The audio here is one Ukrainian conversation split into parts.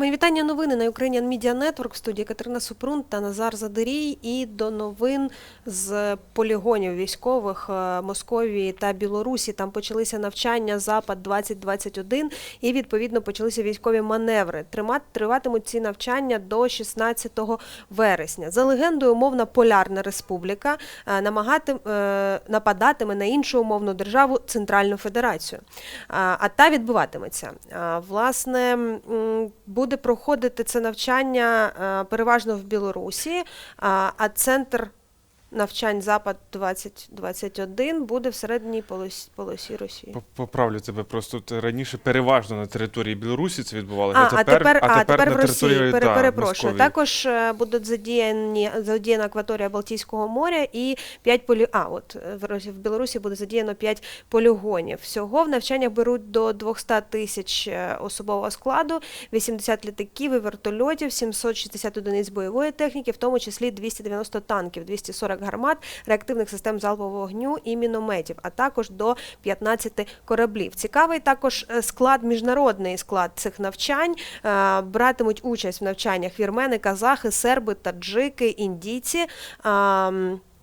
Мої вітання новини на Ukrainian Media Network в студії Катерина Супрун та Назар Задирій. І до новин з полігонів військових е, Московії та Білорусі. Там почалися навчання Запад 2021 і відповідно почалися військові маневри. Триватимуть ці навчання до 16 вересня. За легендою, умовна полярна республіка е, е, нападатиме на іншу умовну державу Центральну Федерацію. А та відбуватиметься. Власне, м, буде проходити це навчання е, переважно в Білорусі, а а центр навчань Запад 2021 буде в середній полосі, полосі Росії. Поправлю тебе просто раніше переважно на території Білорусі це відбувалося. А, а тепер, а, тепер на в Росії, пере, да, перепрошую. Також е, будуть задіяні задіяна акваторія Балтійського моря і 5 полі... А, от е, в Білорусі буде задіяно 5 полігонів. Всього в навчаннях беруть до 200 тисяч е, особового складу, 80 літаків і вертольотів, 760 одиниць бойової техніки, в тому числі 290 танків, 240 гармат, реактивних систем залпового вогню і мінометів, а також до 15 кораблів. Цікавий також е, склад, міжнародний склад цих навчань. Е, Братимуть участь в навчаннях вірмени, казахи, серби, таджики, індійці.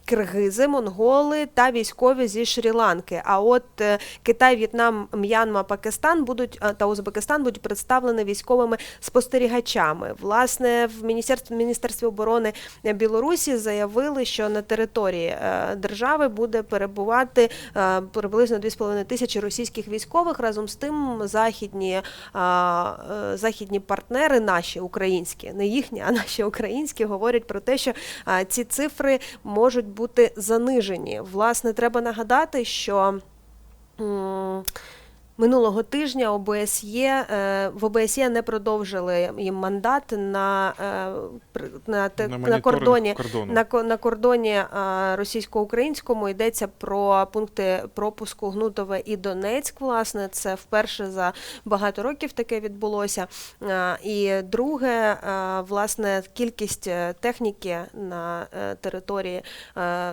Киргизи, монголи та військові зі Шрі-Ланки. А от е, Китай, В'єтнам, М'янма, Пакистан будуть е, та Узбекистан будуть представлені військовими спостерігачами. Власне, в міністерстві міністерстві оборони Білорусі заявили, що на території е, держави буде перебувати приблизно 2,5 тисячі російських військових. Разом з тим, західні, західні партнери, наші українські, не їхні, а наші українські, говорять про те, що ці цифри можуть бути занижені. Власне, треба нагадати, що. Минулого тижня ОБСЄ е, в ОБСЄ не продовжили їм мандат на, е, на, На на кордоні на, на кордоні російсько-українському йдеться про пункти пропуску Гнутове і Донецьк. Власне, це вперше за багато років таке відбулося. Е, І друге, власне, кількість техніки на території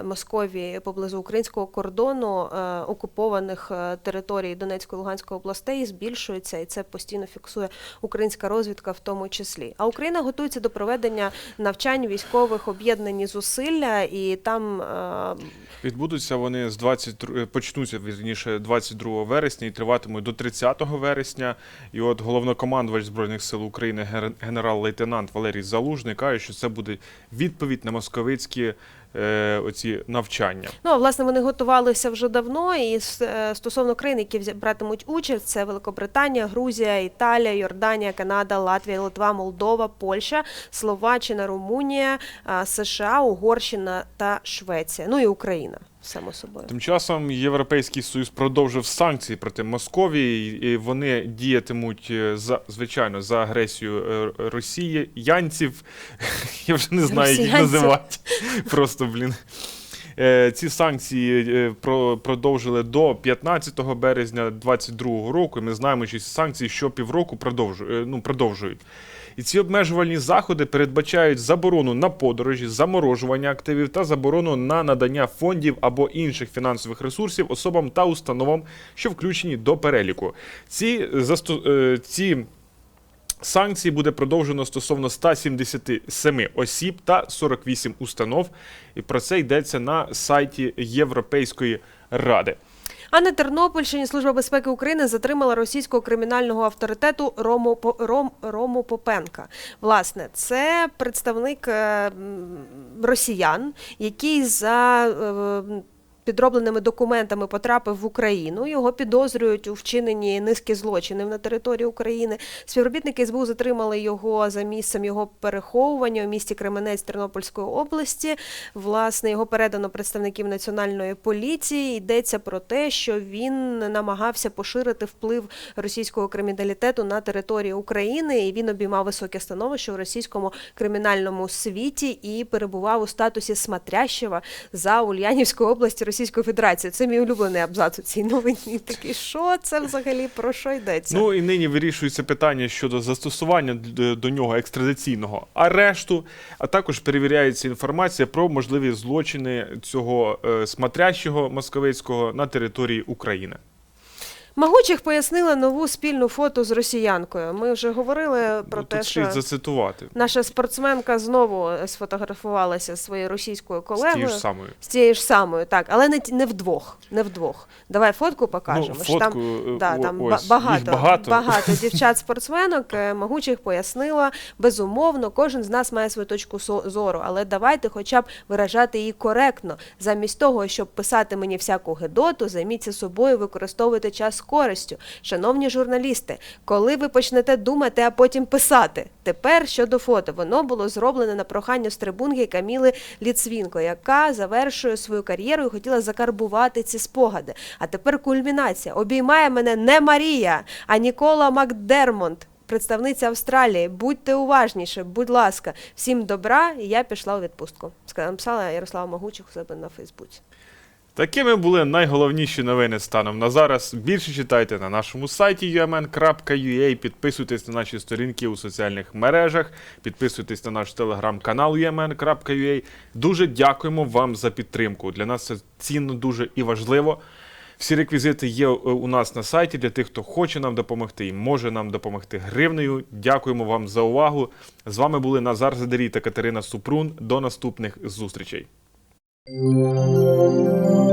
Московії поблизу українського кордону окупованих територій Донецької Луганської областей збільшується, і це постійно фіксує українська розвідка в тому числі. А Україна готується до проведення навчань військових об'єднані зусилля, і там е, Відбудуться вони з 20, почнуться вірніше 22 вересня і триватимуть до 30 вересня. І от головнокомандувач Збройних сил України генерал-лейтенант Валерій Залужний каже, що це буде відповідь на московицькі е, оці навчання. Ну, а, власне, вони готувалися вже давно, і е, стосовно країн, які братимуть участь, це Великобританія, Грузія, Італія, Йорданія, Канада, Латвія, Литва, Молдова, Польща, Словаччина, Румунія, США, Угорщина та Швеція. Ну і Україна, само собою. Тим часом Європейський Союз продовжив санкції проти Московії, і вони діятимуть е, за звичайно за агресію е, Росії, янців. Я вже не знаю, як їх називати. Просто блін. Е, Ці санкції продовжили до 15 березня 2022 року. І ми знаємо, що ці санкції щопівроку продовжують. е, Ну, продовжують. І ці обмежувальні заходи передбачають заборону на подорожі, заморожування активів та заборону на надання фондів або інших фінансових ресурсів особам та установам, що включені до переліку. Ці, засто- е, ці Санкції буде продовжено стосовно 177 осіб та 48 установ. І про це йдеться на сайті Європейської ради. А на Тернопільщині Служба безпеки України затримала російського кримінального авторитету Рому Ром, Рому Попенка. Власне, це представник е, росіян, який за е, підробленими документами потрапив в Україну. Його підозрюють у вчиненні низки злочинів на території України. Співробітники СБУ затримали його за місцем його переховування у місті Кременець Тернопільської області. Власне, його передано представників національної поліції. Йдеться про те, що він намагався поширити вплив російського криміналітету на території України, і він обіймав високе становище в російському кримінальному світі і перебував у статусі смотрящого за Ульянівською області Російської Федерації. Це мій улюблений абзац у цій новині. Такий, що це взагалі про що йдеться? Ну і нині вирішується питання щодо застосування до нього екстрадиційного арешту, а також перевіряється інформація про можливі злочини цього е, смотрящого московицького на території України. Магучих пояснила нову спільну фото з росіянкою. Ми вже говорили про Ну, те, Тут що зацитувати. наша спортсменка знову сфотографувалася зі своєю російською З колегою. тією ж самою. З тією ж самою, так, але не, не вдвох. Не вдвох. Давай фотку покажемо. Ну, там, фотку, е, да, о- там ось, їх багато, багато. дівчат-спортсменок. е, Могучих пояснила, безумовно, кожен з нас має свою точку зору, але давайте хоча б виражати її коректно. Замість того, щоб писати мені всяку гедоту, займіться собою, використовуйте час з користю. Шановні журналісти, коли ви почнете думати, а потім писати? Тепер щодо фото, воно було зроблене на прохання з трибунги Каміли Ліцвінко, яка завершує свою кар'єру і хотіла закарбувати ці спогади. А тепер кульмінація. Обіймає мене не Марія, а Нікола Макдермонт. Представниця Австралії, будьте уважніше, будь ласка, всім добра, і я пішла у відпустку. Сказала Ярослава Могучих у себе на Фейсбуці. Такими були найголовніші новини станом на зараз. Більше читайте на нашому сайті umn.ua, підписуйтесь на наші сторінки у соціальних мережах, підписуйтесь на наш телеграм-канал umn.ua. Дуже дякуємо вам за підтримку. Для нас це цінно дуже і важливо. Всі реквізити є у нас на сайті для тих, хто хоче нам допомогти і може нам допомогти гривнею. Дякуємо вам за увагу. З вами були Назар Задарій та Катерина Супрун. До наступних зустрічей. Música